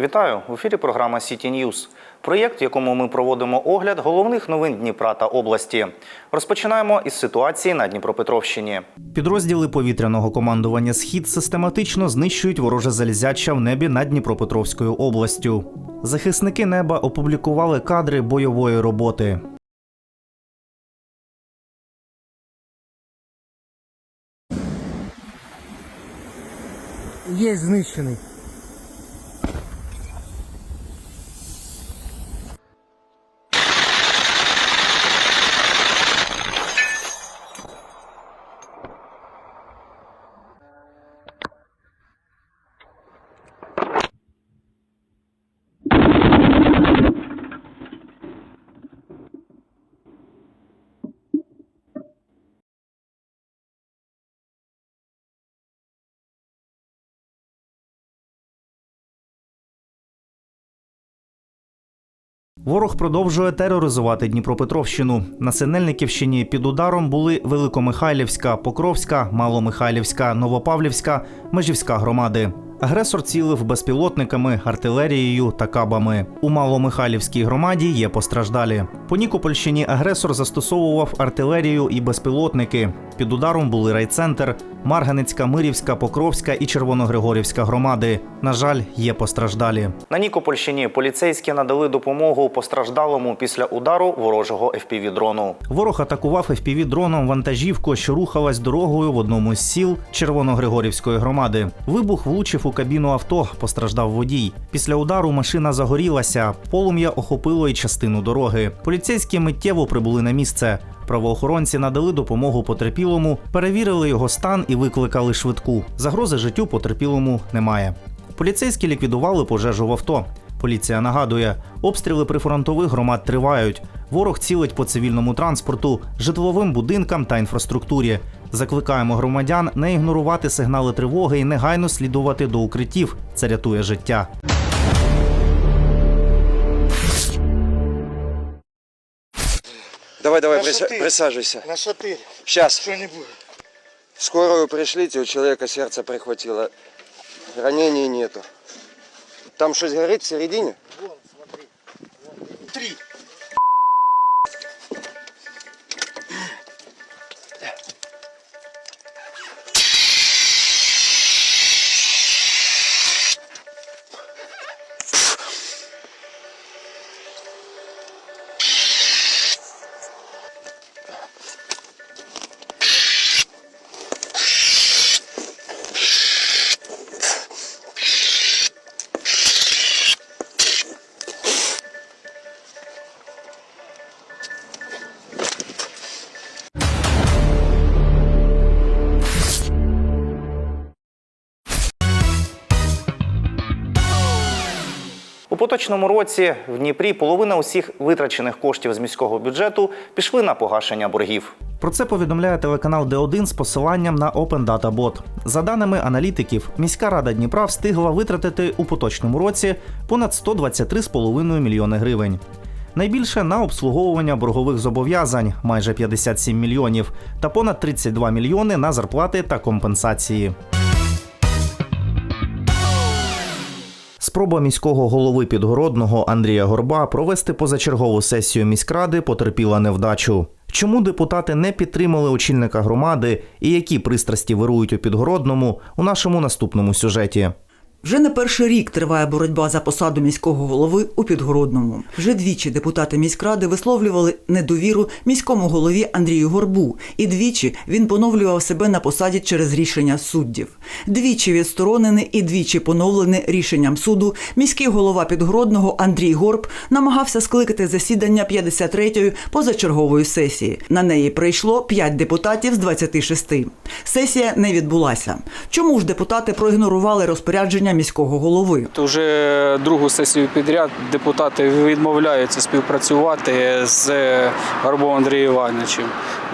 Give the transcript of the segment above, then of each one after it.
Вітаю! В ефірі програма City News. Проєкт, в якому ми проводимо огляд головних новин Дніпра та області. Розпочинаємо із ситуації на Дніпропетровщині. Підрозділи повітряного командування Схід систематично знищують вороже залізяча в небі над Дніпропетровською областю. Захисники неба опублікували кадри бойової роботи. Є знищений. Ворог продовжує тероризувати Дніпропетровщину. На Синельниківщині під ударом були Великомихайлівська, Покровська, Маломихайлівська, Новопавлівська, Межівська громади. Агресор цілив безпілотниками, артилерією та кабами. У Маломихайлівській громаді є постраждалі. По Нікопольщині агресор застосовував артилерію і безпілотники. Під ударом були райцентр, Марганецька, Мирівська, Покровська і Червоногригорівська громади. На жаль, є постраждалі. На Нікопольщині поліцейські надали допомогу постраждалому після удару ворожого FPV-дрону. Ворог атакував FPV-дроном вантажівку, що рухалась дорогою в одному з сіл Червоногригорівської громади. Вибух влучив у кабіну авто, постраждав водій. Після удару машина загорілася, полум'я охопило і частину дороги. Поліцейські миттєво прибули на місце. Правоохоронці надали допомогу потерпілому, перевірили його стан і викликали швидку. Загрози життю потерпілому немає. Поліцейські ліквідували пожежу в авто. Поліція нагадує, обстріли прифронтових громад тривають. Ворог цілить по цивільному транспорту, житловим будинкам та інфраструктурі. Закликаємо громадян не ігнорувати сигнали тривоги і негайно слідувати до укриттів. Це рятує життя. Давай, давай, На приса- шатырь. присаживайся. На шатырь. Сейчас. Что-нибудь. Скорую пришлите, у человека сердце прихватило. Ранений нету. Там что-то горит в середине? Вон, смотри. Вон. Три. Поточному році в Дніпрі половина усіх витрачених коштів з міського бюджету пішли на погашення боргів. Про це повідомляє телеканал Д1 з посиланням на Open Data Bot. За даними аналітиків, міська рада Дніпра встигла витратити у поточному році понад 123,5 мільйони гривень. Найбільше на обслуговування боргових зобов'язань майже 57 мільйонів, та понад 32 мільйони на зарплати та компенсації. Спроба міського голови Підгородного Андрія Горба провести позачергову сесію міськради потерпіла невдачу. Чому депутати не підтримали очільника громади і які пристрасті вирують у Підгородному у нашому наступному сюжеті? Вже не перший рік триває боротьба за посаду міського голови у Підгородному. Вже двічі депутати міськради висловлювали недовіру міському голові Андрію Горбу, і двічі він поновлював себе на посаді через рішення суддів. Двічі відсторонений і двічі поновлений рішенням суду. Міський голова Підгородного Андрій Горб намагався скликати засідання 53-ї позачергової сесії. На неї прийшло 5 депутатів з 26. Сесія не відбулася. Чому ж депутати проігнорували розпорядження міського голови? Уже другу сесію підряд депутати відмовляються співпрацювати з Горбом Андрієм Івановичем.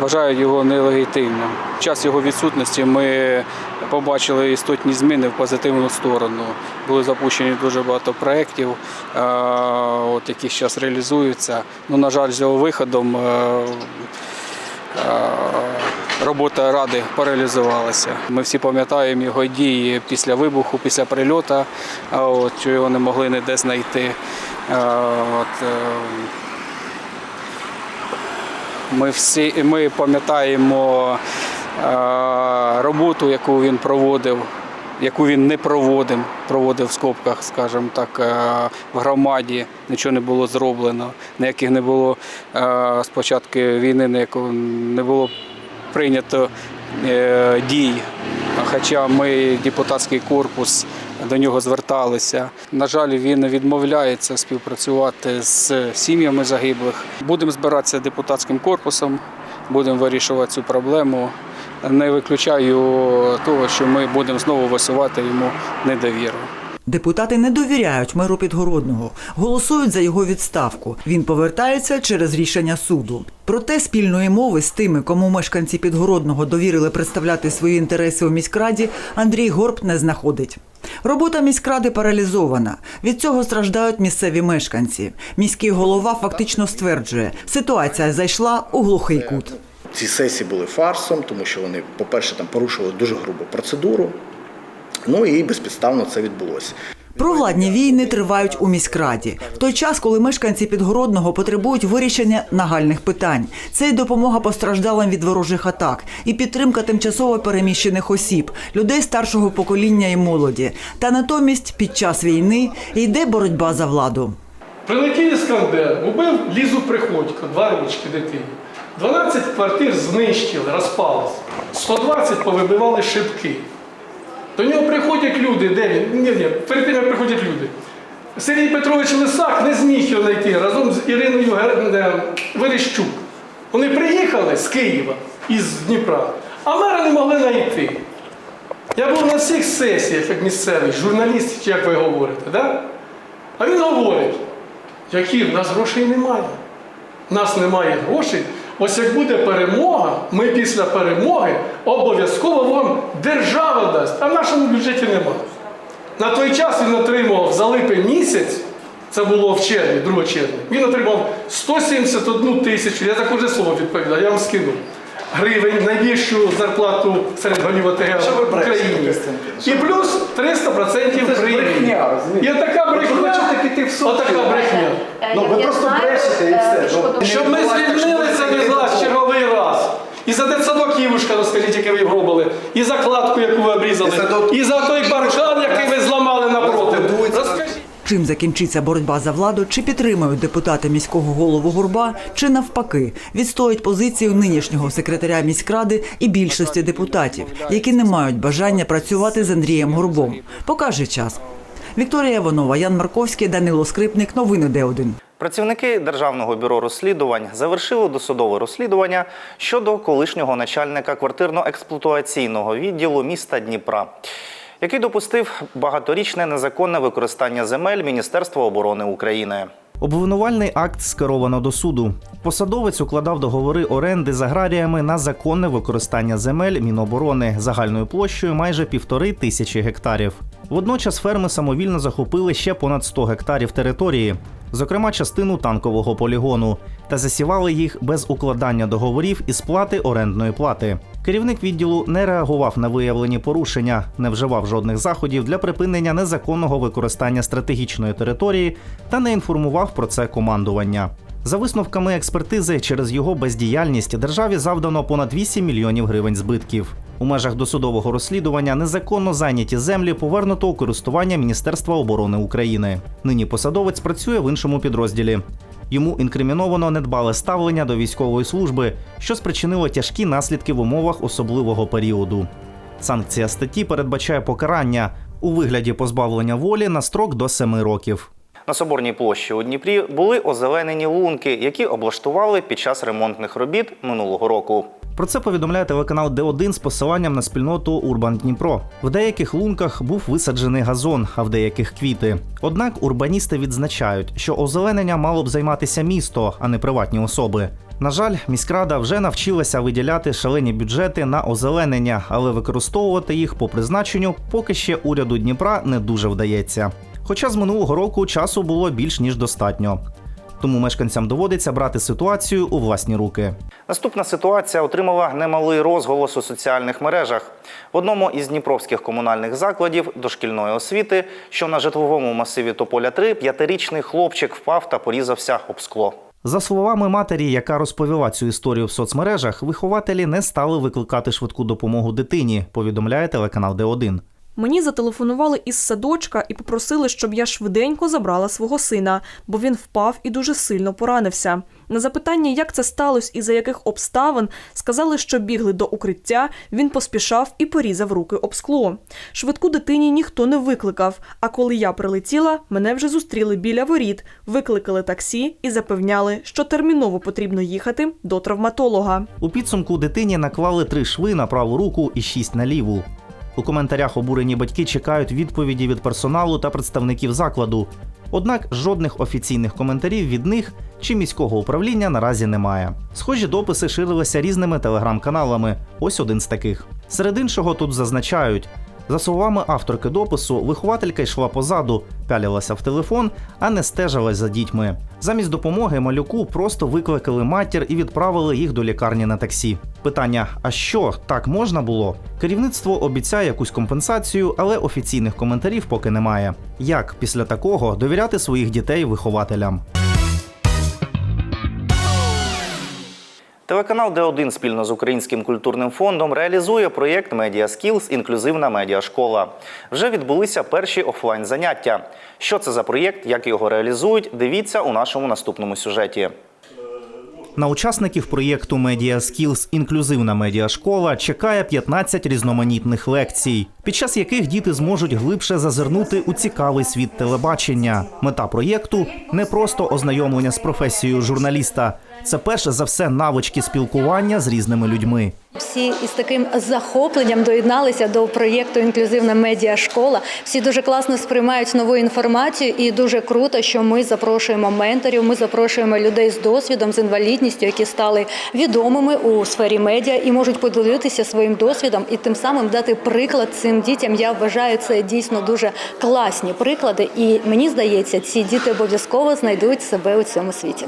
Вважають його нелегітимним. В час його відсутності ми побачили істотні зміни в позитивну сторону. Були запущені дуже багато проєктів, е, які зараз реалізуються. Ну, на жаль, з його виходом е, е, робота ради паралізувалася. Ми всі пам'ятаємо його дії після вибуху, після прильоту, от, що його не могли ніде знайти. От, е, ми всі ми пам'ятаємо е, роботу, яку він проводив, яку він не проводив, проводив в скобках, скажімо так, е, в громаді. Нічого не було зроблено, ніяких не було е, з початку війни, ніякого не було прийнято е, дій. Хоча ми, депутатський корпус, до нього зверталися. На жаль, він відмовляється співпрацювати з сім'ями загиблих. Будемо збиратися депутатським корпусом, будемо вирішувати цю проблему. Не виключаю того, що ми будемо знову висувати йому недовіру. Депутати не довіряють меру Підгородного, голосують за його відставку. Він повертається через рішення суду. Проте спільної мови з тими, кому мешканці Підгородного довірили представляти свої інтереси у міськраді, Андрій Горб не знаходить. Робота міськради паралізована. Від цього страждають місцеві мешканці. Міський голова фактично стверджує, ситуація зайшла у глухий кут. Ці сесії були фарсом, тому що вони, по-перше, там порушували дуже грубу процедуру. Ну і безпідставно це відбулося. Провладні війни тривають у міськраді в той час, коли мешканці підгородного потребують вирішення нагальних питань. Це й допомога постраждалим від ворожих атак, і підтримка тимчасово переміщених осіб, людей старшого покоління і молоді. Та натомість під час війни йде боротьба за владу. Прилетів Іскандер, убив Лізу Приходько, два річки дитині. 12 квартир знищили, розпалися. 120 повибивали шибки. До нього приходять люди, де він? Ні, ні, перед тим, як приходять люди. Сергій Петрович Лисак не зміг його знайти разом з Іриною е, Верещук. Вони приїхали з Києва із Дніпра, а мера не могли знайти. Я був на всіх сесіях, як місцевий, журналіст, чи як ви говорите, да? а він говорить, які в нас грошей немає. В нас немає грошей. Ось як буде перемога, ми після перемоги обов'язково вам держава дасть, а в нашому бюджеті немає. На той час він отримав за липень місяць, це було в червні, 2 червня, він отримав 171 тисячу, я за кожне слово відповідаю, я вам скину. Гривень, найбільшу зарплату серед голів ОТГ в Україні. І плюс 300% премії. І отака брехня. хочете піти в суд? Отака брехня. Ну, ви просто брешете і все. Ну, Щоб ми звільнилися від вас черговий раз. І за дитсадок Івушка, розкажіть, який ви вробили, і за кладку, яку ви обрізали, і за той паркан, який ви зламали. Чим закінчиться боротьба за владу, чи підтримують депутати міського голову Горба, чи навпаки відстоять позицію нинішнього секретаря міськради і більшості депутатів, які не мають бажання працювати з Андрієм Горбом. Покаже час. Вікторія Іванова, Ян Марковський, Данило Скрипник. Новини Д1. Працівники Державного бюро розслідувань завершили досудове розслідування щодо колишнього начальника квартирно-експлуатаційного відділу міста Дніпра, який допустив багаторічне незаконне використання земель Міністерства оборони України. Обвинувальний акт скеровано до суду. Посадовець укладав договори оренди з аграріями на законне використання земель Міноборони загальною площею майже півтори тисячі гектарів. Водночас ферми самовільно захопили ще понад 100 гектарів території, зокрема частину танкового полігону, та засівали їх без укладання договорів і сплати орендної плати. Керівник відділу не реагував на виявлені порушення, не вживав жодних заходів для припинення незаконного використання стратегічної території та не інформував про це командування. За висновками експертизи, через його бездіяльність державі завдано понад 8 мільйонів гривень збитків. У межах досудового розслідування незаконно зайняті землі повернуто у користування Міністерства оборони України. Нині посадовець працює в іншому підрозділі. Йому інкриміновано недбале ставлення до військової служби, що спричинило тяжкі наслідки в умовах особливого періоду. Санкція статті передбачає покарання у вигляді позбавлення волі на строк до 7 років. На соборній площі у Дніпрі були озеленені лунки, які облаштували під час ремонтних робіт минулого року. Про це повідомляє телеканал Д1 з посиланням на спільноту Урбан Дніпро. В деяких лунках був висаджений газон, а в деяких квіти. Однак урбаністи відзначають, що озеленення мало б займатися місто, а не приватні особи. На жаль, міськрада вже навчилася виділяти шалені бюджети на озеленення, але використовувати їх по призначенню поки ще уряду Дніпра не дуже вдається. Хоча з минулого року часу було більш ніж достатньо. Тому мешканцям доводиться брати ситуацію у власні руки. Наступна ситуація отримала немалий розголос у соціальних мережах. В одному із дніпровських комунальних закладів дошкільної освіти, що на житловому масиві Тополя 3, п'ятирічний хлопчик впав та порізався об скло. За словами матері, яка розповіла цю історію в соцмережах, вихователі не стали викликати швидку допомогу дитині, повідомляє телеканал Д1. Мені зателефонували із садочка і попросили, щоб я швиденько забрала свого сина, бо він впав і дуже сильно поранився. На запитання, як це сталося і за яких обставин, сказали, що бігли до укриття, він поспішав і порізав руки об скло. Швидку дитині ніхто не викликав. А коли я прилетіла, мене вже зустріли біля воріт, викликали таксі і запевняли, що терміново потрібно їхати до травматолога. У підсумку дитині наклали три шви на праву руку і шість на ліву. У коментарях обурені батьки чекають відповіді від персоналу та представників закладу. Однак жодних офіційних коментарів від них чи міського управління наразі немає. Схожі дописи ширилися різними телеграм-каналами. Ось один з таких. Серед іншого тут зазначають. За словами авторки допису, вихователька йшла позаду, пялилася в телефон, а не стежилась за дітьми. Замість допомоги малюку просто викликали матір і відправили їх до лікарні на таксі. Питання: а що так можна було? Керівництво обіцяє якусь компенсацію, але офіційних коментарів поки немає. Як після такого довіряти своїх дітей вихователям? Телеканал Д1 спільно з Українським культурним фондом реалізує проєкт Media Skills Інклюзивна медіашкола. Вже відбулися перші офлайн заняття. Що це за проєкт, як його реалізують, дивіться у нашому наступному сюжеті. На учасників проєкту Media Skills Інклюзивна медіашкола чекає 15 різноманітних лекцій, під час яких діти зможуть глибше зазирнути у цікавий світ телебачення. Мета проєкту не просто ознайомлення з професією журналіста, це перше за все навички спілкування з різними людьми. Всі із таким захопленням доєдналися до проєкту Інклюзивна медіа школа. Всі дуже класно сприймають нову інформацію, і дуже круто, що ми запрошуємо менторів. Ми запрошуємо людей з досвідом, з інвалідністю, які стали відомими у сфері медіа і можуть поділитися своїм досвідом і тим самим дати приклад цим дітям. Я вважаю, це дійсно дуже класні приклади. І мені здається, ці діти обов'язково знайдуть себе у цьому світі.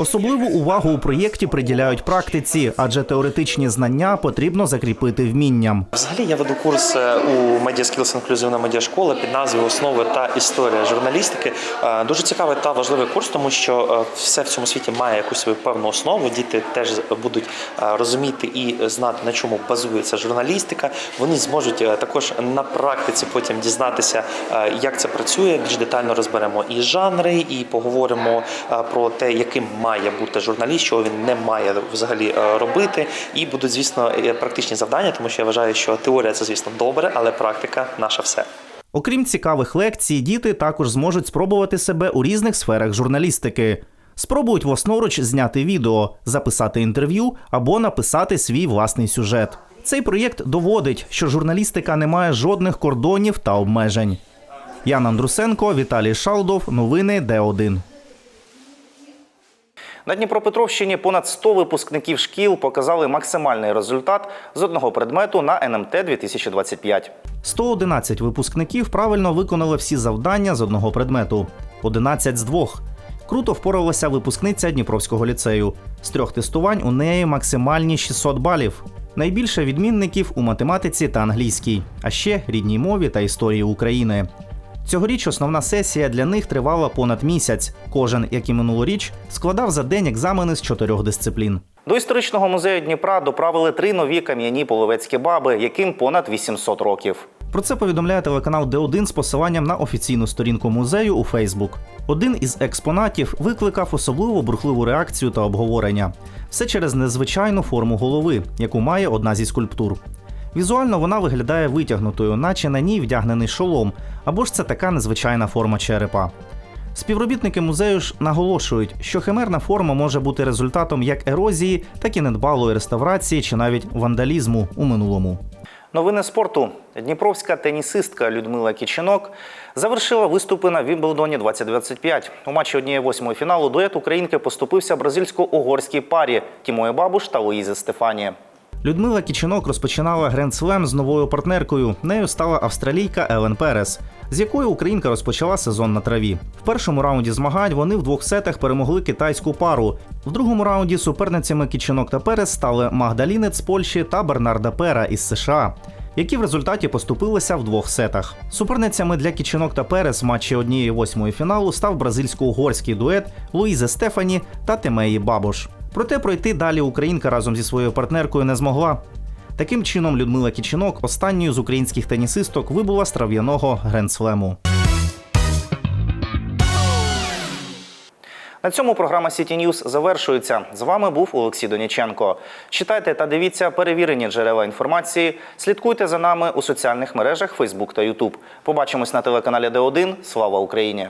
Особливу увагу у проєкті приділяють практиці, адже теоретичні знання потрібно закріпити вмінням. Взагалі я веду курс е, у Media Skills інклюзивна медіашкола під назвою Основи та історія журналістики. Е, Дуже цікавий та важливий курс, тому що е, все в цьому світі має якусь свою певну основу. Діти теж будуть розуміти і знати на чому базується журналістика. Вони зможуть також на практиці потім дізнатися, як це працює. Більш детально розберемо і жанри, і поговоримо про те, яким має бути журналіст, що він не має взагалі е, робити. І будуть, звісно, практичні завдання, тому що я вважаю, що теорія це, звісно, добре, але практика наше все. Окрім цікавих лекцій, діти також зможуть спробувати себе у різних сферах журналістики. Спробують власноруч зняти відео, записати інтерв'ю або написати свій власний сюжет. Цей проєкт доводить, що журналістика не має жодних кордонів та обмежень. Ян Андрусенко, Віталій Шалдов. Новини Д1. На Дніпропетровщині понад 100 випускників шкіл показали максимальний результат з одного предмету на НМТ 2025. 111 випускників правильно виконали всі завдання з одного предмету, 11 з двох. Круто впоралася випускниця Дніпровського ліцею. З трьох тестувань у неї максимальні 600 балів. Найбільше відмінників у математиці та англійській, а ще рідній мові та історії України. Цьогоріч основна сесія для них тривала понад місяць. Кожен, як і минулоріч, складав за день екзамени з чотирьох дисциплін. До історичного музею Дніпра доправили три нові кам'яні половецькі баби, яким понад 800 років. Про це повідомляє телеканал Д1 з посиланням на офіційну сторінку музею у Фейсбук. Один із експонатів викликав особливо бурхливу реакцію та обговорення. Все через незвичайну форму голови, яку має одна зі скульптур. Візуально вона виглядає витягнутою, наче на ній вдягнений шолом, або ж це така незвичайна форма черепа. Співробітники музею ж наголошують, що химерна форма може бути результатом як ерозії, так і недбалої реставрації чи навіть вандалізму у минулому. Новини спорту. Дніпровська тенісистка Людмила Кічинок завершила виступи на Вімблдоні 2025. У матчі однієї восьмої фіналу дует українки поступився бразильсько-угорській парі Тімої Бабуш та Луїзи Стефані. Людмила Кічинок розпочинала гренд-слем з новою партнеркою. Нею стала австралійка Елен Перес. з якою українка розпочала сезон на траві. В першому раунді змагань вони в двох сетах перемогли китайську пару. В другому раунді суперницями Кіченок та Перес стали Магдалінець з Польщі та Бернарда Пера із США. Які в результаті поступилися в двох сетах. Суперницями для Кіченок та Перес в матчі однієї восьмої фіналу став бразильсько-угорський дует Луїзе Стефані та Тимеї Бабош. Проте пройти далі українка разом зі своєю партнеркою не змогла. Таким чином, Людмила Кіченок останньою з українських тенісисток вибула з трав'яного грендслему. На цьому програма City News завершується. З вами був Олексій Доняченко. Читайте та дивіться перевірені джерела інформації. Слідкуйте за нами у соціальних мережах Facebook та YouTube. Побачимось на телеканалі Д1. Слава Україні!